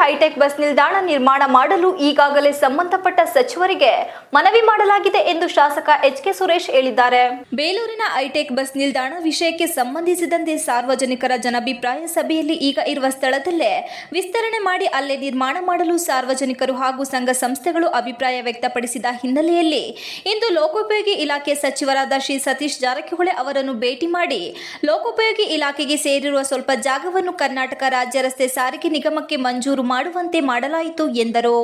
High tech bus ನಿಲ್ದಾಣ ನಿರ್ಮಾಣ ಮಾಡಲು ಈಗಾಗಲೇ ಸಂಬಂಧಪಟ್ಟ ಸಚಿವರಿಗೆ ಮನವಿ ಮಾಡಲಾಗಿದೆ ಎಂದು ಶಾಸಕ ಎಚ್ ಕೆ ಸುರೇಶ್ ಹೇಳಿದ್ದಾರೆ. ಬೇಲೂರಿನ ಹೈಟೆಕ್ ಬಸ್ ನಿಲ್ದಾಣ ವಿಷಯಕ್ಕೆ ಸಂಬಂಧಿಸಿದಂತೆ ಸಾರ್ವಜನಿಕರ ಜನಾಭಿಪ್ರಾಯ ಸಭೆಯಲ್ಲಿ ಈಗ ಇರುವ ಸ್ಥಳದಲ್ಲೇ ವಿಸ್ತರಣೆ ಮಾಡಿ ಅಲ್ಲೇ ನಿರ್ಮಾಣ ಮಾಡಲು ಸಾರ್ವಜನಿಕರು ಹಾಗೂ ಸಂಘ ಸಂಸ್ಥೆಗಳು ಅಭಿಪ್ರಾಯ ವ್ಯಕ್ತಪಡಿಸಿದ ಹಿನ್ನೆಲೆಯಲ್ಲಿ ಇಂದು ಲೋಕೋಪಯೋಗಿ ಇಲಾಖೆ ಸಚಿವರಾದ ಶ್ರೀ ಸತೀಶ್ ಜಾರಕಿಹೊಳಿ ಅವರನ್ನು ಭೇಟಿ ಮಾಡಿ ಲೋಕೋಪಯೋಗಿ ಇಲಾಖೆಗೆ ಸೇರಿರುವ ಸ್ವಲ್ಪ ಜಾಗವನ್ನು ಕರ್ನಾಟಕ ರಾಜ್ಯ ರಸ್ತೆ ಸಾರಿಗೆ ನಿಗಮಕ್ಕೆ ಮಂಜೂರು ಮಾಡುವಂತೆ ಮಾಡಲಾಯಿತು ಎಂದರು.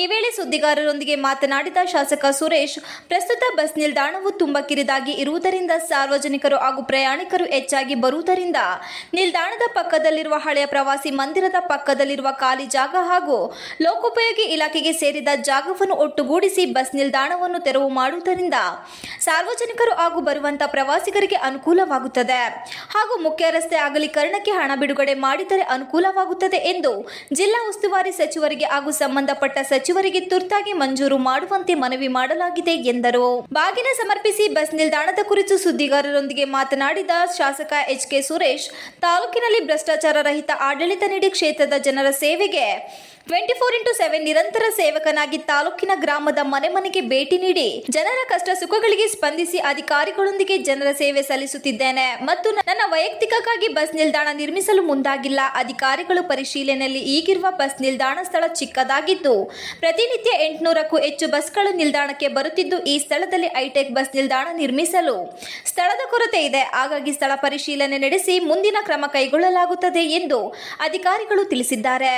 ಈ ವೇಳೆ ಸುದ್ದಿಗಾರರೊಂದಿಗೆ ಮಾತನಾಡಿದ ಶಾಸಕ ಸುರೇಶ್, ಪ್ರಸ್ತುತ ಬಸ್ ನಿಲ್ದಾಣವು ತುಂಬಾ ಕಿರಿದಾಗಿ ಇರುವುದರಿಂದ ಸಾರ್ವಜನಿಕರು ಹಾಗೂ ಪ್ರಯಾಣಿಕರು ಹೆಚ್ಚಾಗಿ ಬರುವುದರಿಂದ ನಿಲ್ದಾಣದ ಪಕ್ಕದಲ್ಲಿರುವ ಹಳೆಯ ಪ್ರವಾಸಿ ಮಂದಿರದ ಪಕ್ಕದಲ್ಲಿರುವ ಖಾಲಿ ಜಾಗ ಹಾಗೂ ಲೋಕೋಪಯೋಗಿ ಇಲಾಖೆಗೆ ಸೇರಿದ ಜಾಗವನ್ನು ಒಟ್ಟುಗೂಡಿಸಿ ಬಸ್ ನಿಲ್ದಾಣವನ್ನು ತೆರವು ಮಾಡುವುದರಿಂದ ಸಾರ್ವಜನಿಕರು ಹಾಗೂ ಬರುವಂತ ಪ್ರವಾಸಿಗರಿಗೆ ಅನುಕೂಲವಾಗುತ್ತದೆ ಹಾಗೂ ಮುಖ್ಯ ರಸ್ತೆ ಅಗಲೀಕರಣಕ್ಕೆ ಹಣ ಬಿಡುಗಡೆ ಮಾಡಿದರೆ ಅನುಕೂಲವಾಗುತ್ತದೆ ಎಂದು ಜಿಲ್ಲಾ ಉಸ್ತುವಾರಿ ಸಚಿವರಿಗೆ ಹಾಗೂ ಸಂಬಂಧಪಟ್ಟ ಸಚಿವರಿಗೆ ತುರ್ತಾಗಿ ಮಂಜೂರು ಮಾಡುವಂತೆ ಮನವಿ ಮಾಡಲಾಗಿದೆ ಎಂದರು. ಬಾಗಿನ ಸಮರ್ಪಿಸಿ ಬಸ್ ನಿಲ್ದಾಣದ ಕುರಿತು ಸುದ್ದಿಗಾರರೊಂದಿಗೆ ಮಾತನಾಡಿದ ಶಾಸಕ ಎಚ್ ಕೆ ಸುರೇಶ್, ತಾಲೂಕಿನಲ್ಲಿ ಭ್ರಷ್ಟಾಚಾರ ರಹಿತ ಆಡಳಿತ ನೀಡಿ ಕ್ಷೇತ್ರದ ಜನರ ಸೇವೆಗೆ ಟ್ವೆಂಟಿ ಫೋರ್ ಇಂಟು ಸೆವೆನ್ ನಿರಂತರ ಸೇವಕನಾಗಿ ತಾಲೂಕಿನ ಗ್ರಾಮದ ಮನೆ ಮನೆಗೆ ಭೇಟಿ ನೀಡಿ ಜನರ ಕಷ್ಟ ಸುಖಗಳಿಗೆ ಸ್ಪಂದಿಸಿ ಅಧಿಕಾರಿಗಳೊಂದಿಗೆ ಜನರ ಸೇವೆ ಸಲ್ಲಿಸುತ್ತಿದ್ದೇನೆ. ಮತ್ತು ನನ್ನ ವೈಯಕ್ತಿಕಕ್ಕಾಗಿ ಬಸ್ ನಿಲ್ದಾಣ ನಿರ್ಮಿಸಲು ಮುಂದಾಗಿಲ್ಲ. ಅಧಿಕಾರಿಗಳು ಪರಿಶೀಲನೆಯಲ್ಲಿ ಈಗಿರುವ ಬಸ್ ನಿಲ್ದಾಣ ಸ್ಥಳ ಚಿಕ್ಕದಾಗಿದ್ದು, ಪ್ರತಿನಿತ್ಯ ಎಂಟುನೂರಕ್ಕೂ ಹೆಚ್ಚು ಬಸ್ಗಳು ನಿಲ್ದಾಣಕ್ಕೆ ಬರುತ್ತಿದ್ದು, ಈ ಸ್ಥಳದಲ್ಲಿ ಹೈಟೆಕ್ ಬಸ್ ನಿಲ್ದಾಣ ನಿರ್ಮಿಸಲು ಸ್ಥಳದ ಕೊರತೆ ಇದೆ. ಹಾಗಾಗಿ ಸ್ಥಳ ಪರಿಶೀಲನೆ ನಡೆಸಿ ಮುಂದಿನ ಕ್ರಮ ಕೈಗೊಳ್ಳಲಾಗುತ್ತದೆ ಎಂದು ಅಧಿಕಾರಿಗಳು ತಿಳಿಸಿದ್ದಾರೆ.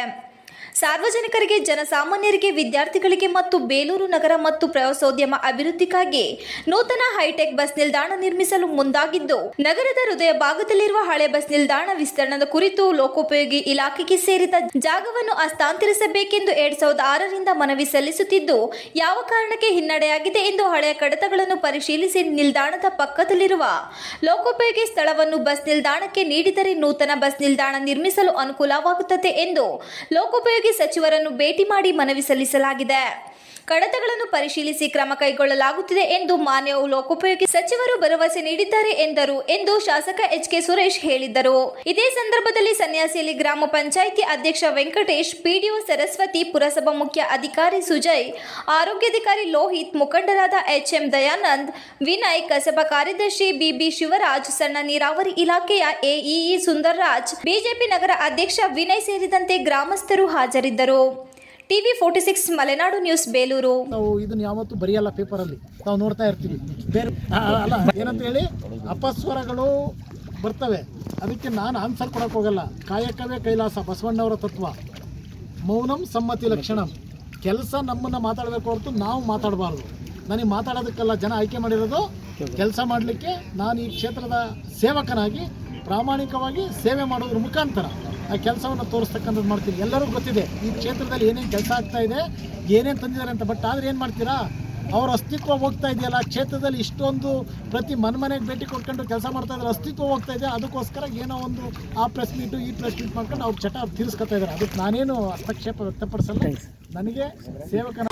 ಸಾರ್ವಜನಿಕರಿಗೆ, ಜನಸಾಮಾನ್ಯರಿಗೆ, ವಿದ್ಯಾರ್ಥಿಗಳಿಗೆ ಮತ್ತು ಬೇಲೂರು ನಗರ ಮತ್ತು ಪ್ರವಾಸೋದ್ಯಮ ಅಭಿವೃದ್ಧಿಗಾಗಿ ನೂತನ ಹೈಟೆಕ್ ಬಸ್ ನಿಲ್ದಾಣ ನಿರ್ಮಿಸಲು ಮುಂದಾಗಿದ್ದು, ನಗರದ ಹೃದಯ ಭಾಗದಲ್ಲಿರುವ ಹಳೆ ಬಸ್ ನಿಲ್ದಾಣ ವಿಸ್ತರಣದ ಕುರಿತು ಲೋಕೋಪಯೋಗಿ ಇಲಾಖೆಗೆ ಸೇರಿದ ಜಾಗವನ್ನು ಹಸ್ತಾಂತರಿಸಬೇಕೆಂದು ಎರಡ್ ಸಾವಿರದ ಆರರಿಂದ ಮನವಿ ಸಲ್ಲಿಸುತ್ತಿದ್ದು, ಯಾವ ಕಾರಣಕ್ಕೆ ಹಿನ್ನಡೆಯಾಗಿದೆ ಎಂದು ಹಳೆಯ ಕಡತಗಳನ್ನು ಪರಿಶೀಲಿಸಿ ನಿಲ್ದಾಣದ ಪಕ್ಕದಲ್ಲಿರುವ ಲೋಕೋಪಯೋಗಿ ಸ್ಥಳವನ್ನು ಬಸ್ ನಿಲ್ದಾಣಕ್ಕೆ ನೀಡಿದರೆ ನೂತನ ಬಸ್ ನಿಲ್ದಾಣ ನಿರ್ಮಿಸಲು ಅನುಕೂಲವಾಗುತ್ತದೆ ಎಂದು ಲೋಕೋಪಯೋಗಿ ಸಚಿವರನ್ನು ಭೇಟಿ ಮಾಡಿ ಮನವಿ ಸಲ್ಲಿಸಲಾಗಿದೆ. ಕಡತಗಳನ್ನು ಪರಿಶೀಲಿಸಿ ಕ್ರಮ ಕೈಗೊಳ್ಳಲಾಗುತ್ತಿದೆ ಎಂದು ಮಾನ್ಯ ಲೋಕೋಪಯೋಗಿ ಸಚಿವರು ಭರವಸೆ ನೀಡಿದ್ದಾರೆ ಎಂದರು ಎಂದು ಶಾಸಕ ಎಚ್ ಕೆ ಸುರೇಶ್ ಹೇಳಿದರು ಇದೇ ಸಂದರ್ಭದಲ್ಲಿ ಸನ್ಯಾಸಿಯಲ್ಲಿ ಗ್ರಾಮ ಪಂಚಾಯಿತಿ ಅಧ್ಯಕ್ಷ ವೆಂಕಟೇಶ್, ಪಿಡಿಒ ಸರಸ್ವತಿ, ಪುರಸಭಾ ಮುಖ್ಯ ಅಧಿಕಾರಿ ಸುಜಯ್, ಆರೋಗ್ಯಾಧಿಕಾರಿ ಲೋಹಿತ್, ಮುಖಂಡರಾದ ಎಚ್ ಎಂ ದಯಾನಂದ್, ವಿನಯ್, ಕಸಬಾ ಕಾರ್ಯದರ್ಶಿ ಬಿಬಿ ಶಿವರಾಜ್, ಸಣ್ಣ ನೀರಾವರಿ ಇಲಾಖೆಯ ಎಇಇ ಸುಂದರ್ರಾಜ್, ಬಿಜೆಪಿ ನಗರ ಅಧ್ಯಕ್ಷ ವಿನಯ್ ಸೇರಿದಂತೆ ಗ್ರಾಮಸ್ಥರು ಹಾಜರಿದ್ದರು. TV forty six Malenadu news Belur. ನಾವು ಇದನ್ನ ಯಾವತ್ತೂ ಬರೆಯಲ್ಲ ಪೇಪರಲ್ಲಿ ನಾವು ನೋಡ್ತಾ ಇರ್ತೀವಿ. ಬೇರೆ ಅಲ್ಲ, ಏನಂತ ಹೇಳಿ, ಅಪಸ್ವರಗಳು ಬರ್ತವೆ. ಅದಕ್ಕೆ ನಾನು ಆನ್ಸರ್ ಕೊಡಕ್ಕೆ ಹೋಗಲ್ಲ. ಕಾಯಕವೇ ಕೈಲಾಸ, ಬಸವಣ್ಣವರ ತತ್ವ. ಮೌನಂ ಸಮ್ಮತಿ ಲಕ್ಷಣಂ. ಕೆಲಸ ನಮ್ಮನ್ನು ಮಾತಾಡಬೇಕು ಹೊರತು ನಾವು ಮಾತಾಡಬಾರ್ದು. ನನಗೆ ಮಾತಾಡೋದಕ್ಕೆಲ್ಲ ಜನ ಆಯ್ಕೆ ಮಾಡಿರೋದು, ಕೆಲಸ ಮಾಡಲಿಕ್ಕೆ ನಾನು ಈ ಕ್ಷೇತ್ರದ ಸೇವಕನಾಗಿ ಪ್ರಾಮಾಣಿಕವಾಗಿ ಸೇವೆ ಮಾಡೋದ್ರ ಮುಖಾಂತರ. ಆ ಕೆಲಸವನ್ನು ತೋರಿಸ್ತಕ್ಕಂಥದ್ದು ಮಾಡ್ತೀನಿ ಎಲ್ಲರಿಗೂ ಗೊತ್ತಿದೆ ಈ ಕ್ಷೇತ್ರದಲ್ಲಿ ಏನೇನು ಕೆಲಸ ಆಗ್ತಾ ಇದೆ ಏನೇನು ತಂದಿದ್ದಾರೆ ಅಂತ. ಬಟ್ ಆದರೆ ಏನು ಮಾಡ್ತೀರಾ? ಅವ್ರ ಅಸ್ತಿತ್ವ ಹೋಗ್ತಾ ಇದೆಯಲ್ಲ ಕ್ಷೇತ್ರದಲ್ಲಿ ಇಷ್ಟೊಂದು ಪ್ರತಿ ಮನೆ ಮನೆಗೆ ಭೇಟಿ ಕೊಟ್ಕೊಂಡು ಕೆಲಸ ಮಾಡ್ತಾ ಇದ್ದಾರೆ ಅಸ್ತಿತ್ವ ಹೋಗ್ತಾ ಇದೆ ಅದಕ್ಕೋಸ್ಕರ ಏನೋ ಒಂದು ಆ ಪ್ರೆಸ್ ಮೀಟು ಈ ಪ್ರೆಸ್ ಮೀಟ್ ಮಾಡ್ಕೊಂಡು ಅವ್ರ ಚಟ ತೀರಿಸ್ಕೊತಾ ಇದ್ದಾರೆ. ಅದಕ್ಕೆ ನಾನೇನು ಹಸ್ತಕ್ಷೇಪ ವ್ಯಕ್ತಪಡಿಸಲ್ಲ. ನನಗೆ ಸೇವಕನ